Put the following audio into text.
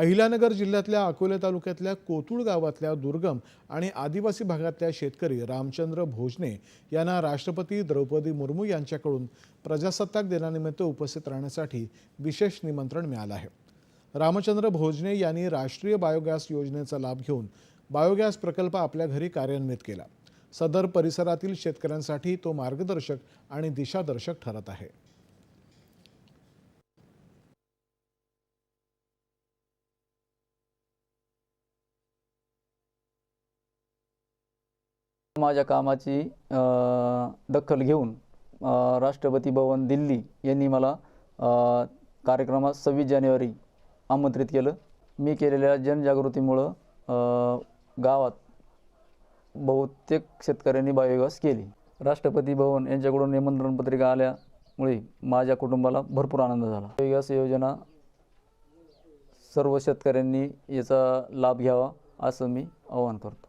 अहिल्यानगर जिल्ह्यातल्या अकोले तालुक्यातल्या कोतुळ गावातल्या दुर्गम आणि आदिवासी भागातल्या शेतकरी रामचंद्र भोजने यांना राष्ट्रपती द्रौपदी मुर्मू यांच्याकडून प्रजासत्ताक दिनानिमित्त उपस्थित राहण्यासाठी विशेष निमंत्रण मिळालं आहे. रामचंद्र भोजने यांनी राष्ट्रीय बायोगॅस योजनेचा लाभ घेऊन बायोगॅस प्रकल्प आपल्या घरी कार्यान्वित केला. सदर परिसरातील शेतकऱ्यांसाठी तो मार्गदर्शक आणि दिशादर्शक ठरत आहे. माझ्या कामाची दखल घेऊन राष्ट्रपती भवन दिल्ली यांनी मला कार्यक्रमात सव्वीस जानेवारी आमंत्रित केलं. मी केलेल्या जनजागृतीमुळं गावात बहुतेक शेतकऱ्यांनी बायोगॅस केली. राष्ट्रपती भवन यांच्याकडून निमंत्रण पत्रिका आल्यामुळे माझ्या कुटुंबाला भरपूर आनंद झाला. बायोगॅस योजना सर्व शेतकऱ्यांनी याचा लाभ घ्यावा असं मी आवाहन करतो.